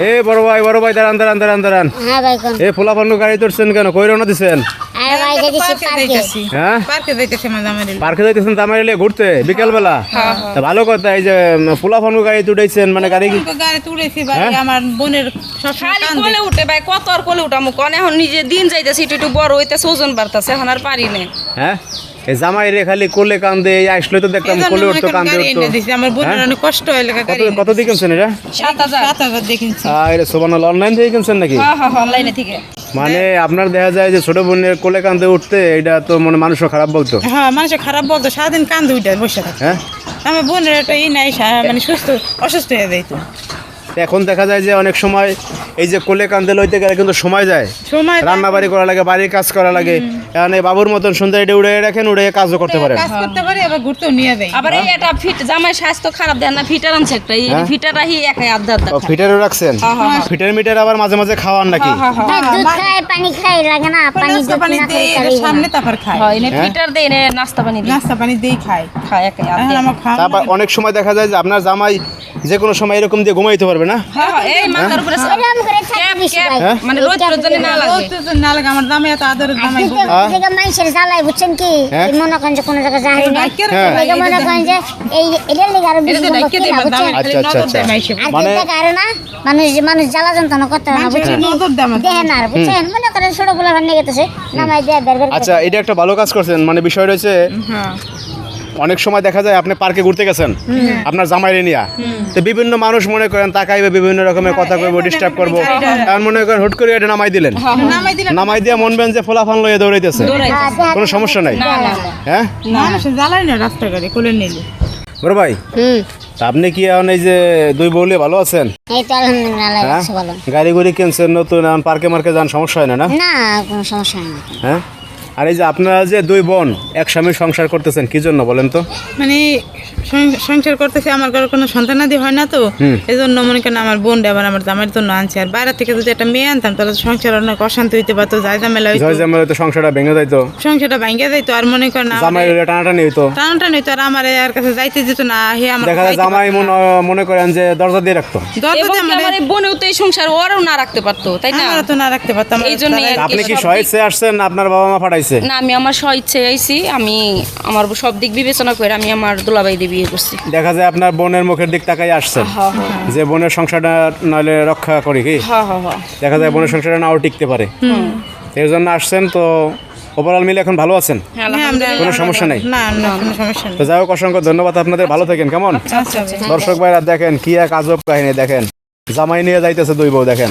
এ বড় ভাই বড় ভাই দাঁড়ান দাঁড়ান দাঁড়ান দাঁড়ান। হ্যাঁ ভাই কোন? এ ফুলা ফান্নু গাড়ি তুলছেন কেন? কই রওনা দিছেন? আরে ভাই যদি সে পার্কে। হ্যাঁ? পার্কে যাইতেছে মাঝামাঝি পার্কে যাইতেছেন তামাইলে ঘুরতে বিকেল বেলা তা ভালো কথা এই যে ফুলা ফান্নু গাড়ি তুটাইছেন মানে গাড়ি গাড়ি তুলেছি ভাই হ্যাঁ? আমার বোনের। কোলে উঠে ভাই কত আর কোলে উঠামু কোন এখন নিজে দিন যাইতেছে একটু বড় হইতেছে ওজন বাড়তেছে এখন আর পারি না হ্যাঁ? জামাই রে খালি কোলে কান্দে এই আসলে তো দেখলাম কোলে উঠতো কান্দে উঠতো। আমার বোনের হ্যাঁ? অনেক কষ্ট হয় লেখা কত কত দিয়ে কিনছেন এটা? দিয়ে কিনছি। আর এটা অনলাইন থেকে কিনছেন নাকি? হ্যাঁ হ্যাঁ অনলাইনে থেকে। মানে আপনার দেখা যায় যে ছোট বোনের কোলে কান্দে উঠতে এটা তো মানে মানুষও খারাপ বলতো। হ্যাঁ মানুষ খারাপ বলতো সারাদিন কান্দে উঠে বসে থাকে। হ্যাঁ? আমার বোনের একটা ই নাই মানে সুস্থ অসুস্থ হয়ে যাইতো। তো এখন দেখা যায় যে অনেক সময় এই যে কোলে কান্দে লইতে গেলে কিন্তু সময় যায়। সময় রান্না বাড়ি করা লাগে বাড়ির কাজ করা লাগে। এখন এই বাবুর মতন সুন্দর এটা উড়ে রাখেন উড়ে কাজও করতে পারেন। কাজ করতে পারি আবার ঘুরতেও নিয়ে যাই আবার এই এটা ফিট জামাই স্বাস্থ্য খারাপ দেন না ফিটার আনছে একটা এই হ্যাঁ? ফিটার রাহি একাই আধা আধা ও ফিটারও রাখছেন? ফিটার মিটার আবার মাঝে মাঝে খাওয়ান নাকি? দুধ খায় পানি খায় লাগে না পানি দুধ পানি না দিয়ে খাই সামনে তারপর খায়। হয় এনে হ্যাঁ? ফিটার দেয় এনে নাস্তা পানি দিই নাস্তা পানি দিয়ে খায়। খায় একাই খাওয়া তারপর অনেক সময় দেখা যায় যে আপনার জামাই যে কোনো সময় এরকম দিয়ে ঘুমাইতে পারবে না? হ্যাঁ হ্যাঁ এই মাথার উপরে এরকম ক্যাপ ক্যাপ হ্যাঁ? মানে রোজ রোজ জানি না লাগে রোজ না লাগে আমার জামাই এত মানুষের জ্বালায় বুঝছেন কি? হ্যাঁ? এই মনে করেন যে কোনো জায়গায় যাই না হ্যাঁ। মনে করেন যে এই লেগে আরও বেশি দামে আচ্ছা, আচ্ছা, আচ্ছা। মানে- দেখতে কারও না মানুষ মানুষ জ্বালা যন্ত্রণা করতে না বুঝছেন? নজর দেখেন আর বুঝছেন? মনে করেন ছোটগুলো ভান্নে গেতেছে নামাই দেয়া বের বের আচ্ছা এটা একটা ভালো কাজ করছেন। মানে বিষয় রয়েছে হ্যাঁ। অনেক সময় দেখা যায় আপনি পার্কে ঘুরতে গেছেন আপনার জামাইরে নিয়া তো বিভিন্ন মানুষ মনে করেন তাকাইবে বিভিন্ন রকমের কথা কইবো ডিস্টার্ব করব। কারণ মনে করেন হুট করে এটা নামাই দিলেন। নামাই দিলে নামাই দিয়ে মনবেন যে ফোলাফান লইয়ে দৌড়াইতেছে। হ্যাঁ, কোনো সমস্যা নাই। না না না। হ্যাঁ? মানুষের জ্বালাই না রাস্তা গাড়ি কোলে নিলে বড় ভাই আপনি কি এখন এই যে দুই বউলে ভালো আছেন? হ্যাঁ? গাড়ি গুড়ি কিনছেন নতুন পার্কে মার্কে যান সমস্যা হয় না না? না কোনো সমস্যা হয় না। হ্যাঁ? আর এই যে আপনারা যে দুই বোন এক স্বামী সংসার করতেছেন কি জন্য বলেন তো? মানে সংসার করতেছে আমার ঘরে কোনো সন্তানাদি হয় না তো। এই জন্য মনে করেন আমার বোন আবার আমার জামাইয়ের জন্য আনছে। আর বাইরে থেকে যদি একটা মেয়ে আনতাম তাহলে তো সংসার অনেক অশান্তি হইতে পারতো যাই ঝামেলা হইতো। জয় জামাই তো সংসারটা ভেঙে যাইতো। সংসারটা ভাঙ্গে যাইতো আর মনে করেন জামাই টানাটানি হইতো। টানটা নইতো আর আমার আর কাছে যাইতে যেত না হে আমার দেখা যায় জামাই মনে করেন যে দরজা দিয়ে রাখতো। দরজা দিয়ে আমার বোনেও তো এই সংসার ওরও না রাখতে পারতো তাই না? আমারও তো না রাখতে পারতাম এই কি। আপনি কি সহিচ্ছে আসছেন? আপনার বাবা মা পাঠাইছে না আমি আমার স্ব ইচ্ছে আইছি আমি আমার সব দিক বিবেচনা করে আমি আমার দুলাবাই দিয়ে বিয়ে করছি। দেখা যায় আপনার বোনের মুখের দিক তাকাই আসছেন। হ্যাঁ হ্যাঁ যে বোনের সংসারটা নইলে রক্ষা করি কি? হ্যাঁ হ্যাঁ হ্যাঁ। দেখা যায় বোনের সংসারটা নাও টিকতে পারে। এর জন্য আসছেন তো ওভারঅল মিলে এখন ভালো আছেন? হ্যাঁ হ্যাঁ, কোনো সমস্যা নেই? না না কোনো সমস্যা তো যাই হোক অসংখ্য ধন্যবাদ আপনাদের ভালো থাকেন কেমন? আচ্ছা আচ্ছা। দর্শক ভাইরা দেখেন কি এক আজব কাহিনী দেখেন। জামাই নিয়ে যাইতেছে দুই বউ দেখেন।